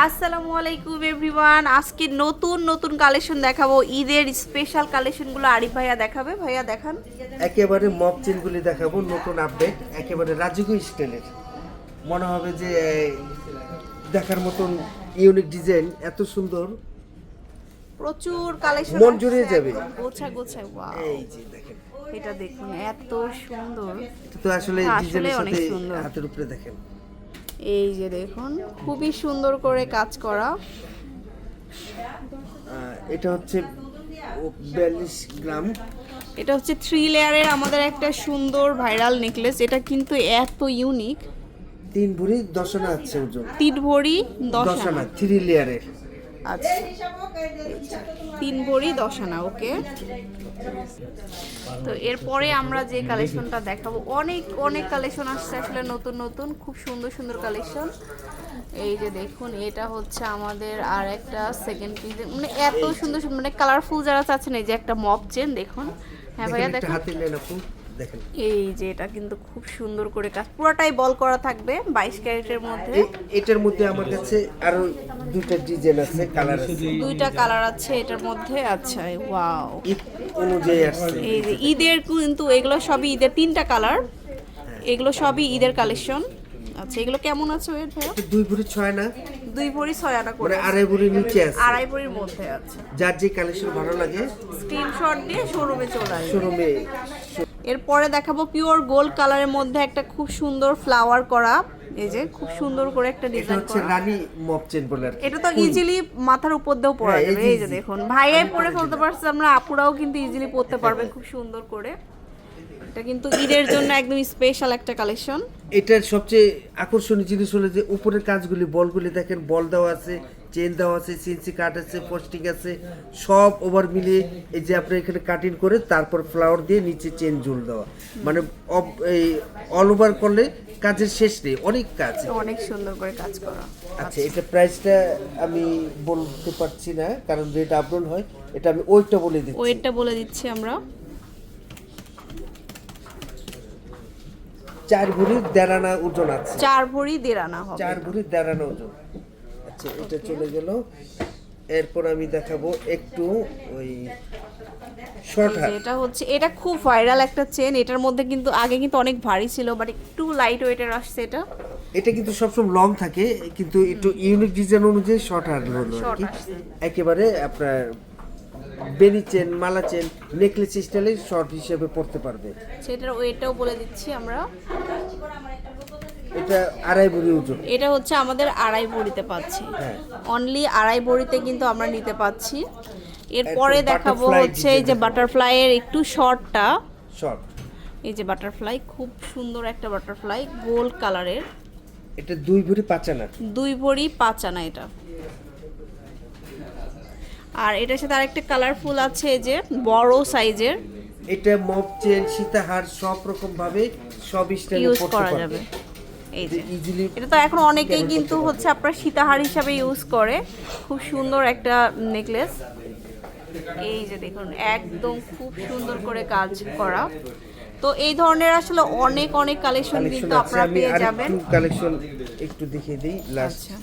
আসসালামু আলাইকুম এভরিওয়ান। আজকে নতুন নতুন কালেকশন দেখাবো। ঈদের স্পেশাল কালেকশনগুলো আরিফ ভাইয়া দেখাবে। ভাইয়া দেখান। একেবারে মপ চেনগুলি দেখাবো নতুন আপডেট একেবারে রাজকীয় স্টাইলের। মনে হবে যে দেখার মতন ইউনিক ডিজাইন এত সুন্দর। প্রচুর কালেকশন মন জুড়িয়ে যাবে। গোছা গোছা ওয়াও এই যে দেখেন। এটা দেখুন এত সুন্দর। তো আসলে ডিজাইনের সাথে। হাতের উপরে দেখেন। এই যে দেখুন খুবই সুন্দর করে কাজ করা। এটা হচ্ছে বিয়াল্লিশ গ্রাম। এটা হচ্ছে থ্রি লেয়ারের আমাদের একটা সুন্দর ভাইরাল নেকলেস এটা কিন্তু এত ইউনিক তিন ভরি দশনা আছে ওজন। তিন ভরি দশ দশনা থ্রি লেয়ারের আচ্ছা। তিন ভরি দশ আনা ওকে? তো এরপরে আমরা যে কালেকশনটা দেখাবো অনেক অনেক কালেকশন আসছে আসলে নতুন নতুন খুব সুন্দর সুন্দর কালেকশন। এই যে দেখুন এটা হচ্ছে আমাদের আর একটা সেকেন্ড পিস মানে এত সুন্দর সুন্দর মানে কালারফুল যারা চাচ্ছেন এই যে একটা মপ চেন দেখুন। হ্যাঁ ভাইয়া দেখেন। দেখুন এই যে এটা কিন্তু খুব সুন্দর করে কাজ পুরোটাই বল করা থাকবে বাইশ ক্যারেটের মধ্যে। এটার মধ্যে আমার কাছে আরও দুইটা ডিজাইন আছে কালার আছে। দুইটা কালার আছে এটার মধ্যে আচ্ছা ওয়াও। অনুযায়ী আসছে। এই যে ঈদের কিন্তু এগুলো সবই ঈদের তিনটা কালার এগুলো সবই ঈদের কালেকশন। আচ্ছা এগুলো কেমন আছে ওয়েট ভাইয়া? দুই ভরি ছয় না? দুই ভরি ছয় আনা করে। মানে আড়াই ভরি নিচে আছে। আড়াই ভরির মধ্যে আছে যার যে কালেকশন ভালো লাগে স্ক্রিনশট দিয়ে শোরুমে চলে আসবে। শোরুমে এরপরে দেখাবো পিওর গোল্ড কালারের মধ্যে একটা খুব সুন্দর ফ্লাওয়ার করা। এই যে খুব সুন্দর করে একটা এটা ডিজাইন হচ্ছে করা। রানী মপ চেন বলে আর এটা তো ইজিলি মাথার উপর দিয়েও পরা হ্যাঁ, যাবে। এই যে দেখুন ভাইয়াই পরে ফেলতে পারছে আমরা আপুরাও কিন্তু ইজিলি পরতে পারবে খুব সুন্দর করে। এটা কিন্তু ঈদের জন্য একদম স্পেশাল একটা কালেকশন এটার সবচেয়ে আকর্ষণীয় জিনিস হলো যে উপরের কাজগুলি বলগুলি দেখেন বল দেওয়া আছে চেন দেওয়া আছে সিনসি কাট আছে পোস্টিং আছে সব ওভার মিলিয়ে এই যে আপনি এখানে কাটিং করে তারপর ফ্লাওয়ার দিয়ে নিচে চেন ঝুল দেওয়া। মানে এই অল ওভার করলে কাজের শেষ নেই অনেক কাজ। অনেক সুন্দর করে কাজ করা। আচ্ছা এটা প্রাইসটা আমি বলতে পারছি না কারণ রেট আপলোড হয় এটা আমি ওইটা বলে দিচ্ছি। ওয়েটটা বলে দিচ্ছি আমরা। চার ভরি দেড়ানা ওজন আছে। চার ভরি দেড় আনা হবে। চার ভরি দেড়ানা ওজন। আচ্ছা এটা চলে গেল। এরপর আমি দেখাবো একটু ওই শর্ট হাত এটা হচ্ছে এটা খুব ভাইরাল একটা চেন এটার মধ্যে কিন্তু আগে কিন্তু অনেক ভারী ছিল বাট একটু লাইট ওয়েটের আসছে এটা। এটা কিন্তু সবসময় লং থাকে কিন্তু একটু ইউনিক ডিজাইন অনুযায়ী শর্ট হাত হলো আর কি। একেবারে আপনার বেনি চেন মালা চেন নেকলেস স্টাইলে শর্ট হিসেবে পড়তে পারবে। সেটার ওয়েটটাও বলে দিচ্ছি আমরা। এটা আড়াই ভরি ওজন। এটা হচ্ছে আমাদের আড়াই ভরিতে পাচ্ছি। হ্যাঁ। অনলি আড়াই ভরিতে কিন্তু আমরা নিতে পাচ্ছি। এরপরে দেখাবো হচ্ছে এই যে বাটারফ্লাই এর একটু শর্টটা শর্ট এই যে বাটারফ্লাই খুব সুন্দর একটা বাটারফ্লাই গোল্ড কালারের এটা দুই ভরি পাঁচানা দুই ভরি পাঁচ আনা এটা। আর এটার সাথে আরেকটা কালারফুল আছে এই যে বড় সাইজের এটা মপ চেন সীতাহার সব রকম ভাবে সব স্টাইলে ইউজ করা যাবে। এই যে। ইজিলি এটা তো এখন অনেকেই কিন্তু হচ্ছে আপনার সীতাহার হিসাবে ইউজ করে। খুব সুন্দর একটা নেকলেস এই যে দেখুন একদম খুব সুন্দর করে কাজ করা। তো এই ধরনের আসলে অনেক অনেক কালেকশন কিন্তু আপনারা পেয়ে যাবেন। কালেকশন একটু দেখিয়ে দিই। লাস্ট আচ্ছা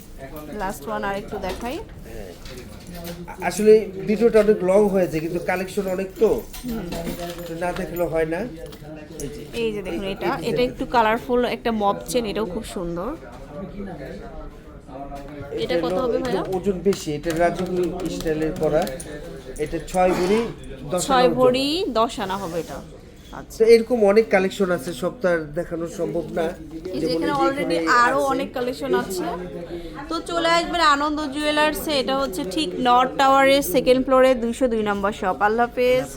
লাস্ট ওয়ান আর একটু দেখাই আসলে ভিডিওটা অনেক লং হয়েছে কিন্তু কালেকশন অনেক তো। না দেখলে হয় না। এই যে দেখুন এটা এটা একটু কালারফুল একটা মব চেন এটাও খুব সুন্দর। এটা কত হবে ভাইয়া? ওজন বেশি এটা রাজকীয় স্টাইলের করা। এটা ছয় ভরি দশ ছয় আনা ওজন। ভরি দশ আনা হবে এটা। আচ্ছা। এরকম অনেক কালেকশন আছে সব তো আর দেখানো সম্ভব না। এখানে অলরেডি আরও অনেক কালেকশন আছে। তো চলে আসবেন আনন্দ জুয়েলার্সে এটা হচ্ছে ঠিক নর্থ টাওয়ারের সেকেন্ড ফ্লোরে দুইশো দুই নম্বর শপ আল্লাহ হাফেজ।